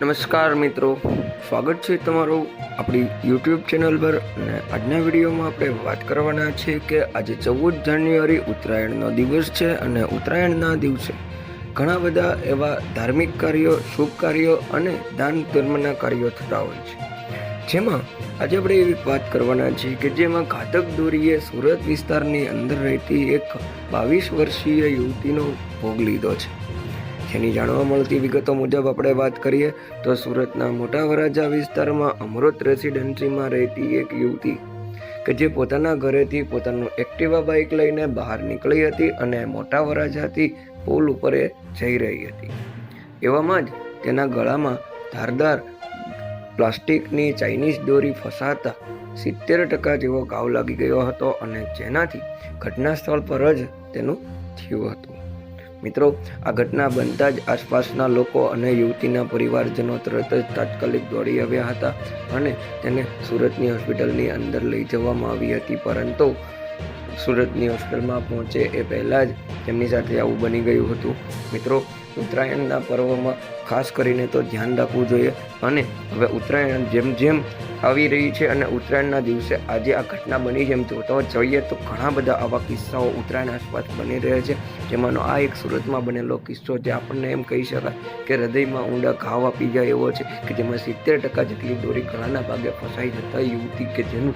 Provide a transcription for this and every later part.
નમસ્કાર મિત્રો. સ્વાગત છે તમારું આપણી યુટ્યુબ ચેનલ પર અને આજના વિડીયોમાં આપણે વાત કરવાના છે કે આજે ચૌદ જાન્યુઆરી ઉત્તરાયણનો દિવસ છે અને ઉત્તરાયણના દિવસે ઘણા બધા એવા ધાર્મિક કાર્યો, શુભ કાર્યો અને દાન ધર્મના કાર્યો થતા હોય છે. જેમાં આજે આપણે એવી વાત કરવાના છીએ કે જેમાં ઘાતક દોરીએ સુરત વિસ્તારની અંદર રહેતી એક બાવીસ વર્ષીય યુવતીનો ભોગ લીધો છે. જેની જાણવા મળતી વિગતો મુજબ આપણે વાત કરીએ તો સુરતના મોટા વરાજા વિસ્તારમાં અમૃત રેસિડેન્સીમાં રહેતી એક યુવતી કે જે પોતાના ઘરેથી પોતાનું એક્ટિવા બાઇક લઈને બહાર નીકળી હતી અને મોટા વરાજાથી પુલ ઉપર જઈ રહી હતી. એવામાં જ તેના ગળામાં ધારદાર પ્લાસ્ટિકની ચાઇનીઝ દોરી ફસાતા સિત્તેર ટકા જેવો ઘાવ લાગી ગયો હતો અને જેનાથી ઘટના સ્થળ પર જ તેનું થયું હતું. મિત્રો, આ ઘટના બનતા જ આસપાસના લોકો અને યુવતીના પરિવારજનો તરત જ તાત્કાલિક દોડી આવ્યા હતા અને તેને સુરતની હોસ્પિટલની અંદર લઈ જવામાં આવી હતી. પરંતુ સુરતની હોસ્પિટલમાં પહોંચે એ પહેલાં જ તેમની સાથે આવું બની ગયું હતું. મિત્રો, ઉત્તરાયણના પર્વમાં ખાસ કરીને તો ધ્યાન રાખવું જોઈએ અને હવે ઉત્તરાયણ જેમ જેમ આવી રહી છે અને ઉત્તરાયણના દિવસે આજે આ ઘટના બની જેમ તો જોઈએ તો ઘણા બધા આવા કિસ્સાઓ ઉત્તરાયણ આસપાસ બની રહ્યા છે. જેમાંનો આ એક સુરતમાં બનેલો કિસ્સો જે આપણને એમ કહી શકાય કે હૃદયમાં ઊંડા ઘાવ આપી જાય એવો છે કે જેમાં સિત્તેર ટકા જેટલી દોરી ગળાના ભાગે ફસાઈ જતા યુવતી કે જેનું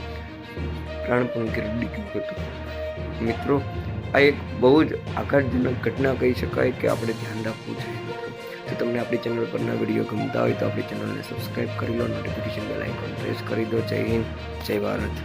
પ્રાણ પણ ગીરી ગયું હતું. મિત્રો, આ એક બહુ જ આઘાતજનક ઘટના કહી શકાય કે આપણે ધ્યાન રાખવું જોઈએ. જો તમને આપણી ચેનલ પરના વીડિયો ગમતા હોય તો આપણી ચેનલને સબસ્ક્રાઈબ કરી લો નોટિફિકેશન બેલ આઇકોન પ્રેસ કરી દો. જય હિન્દ, જય ભારત.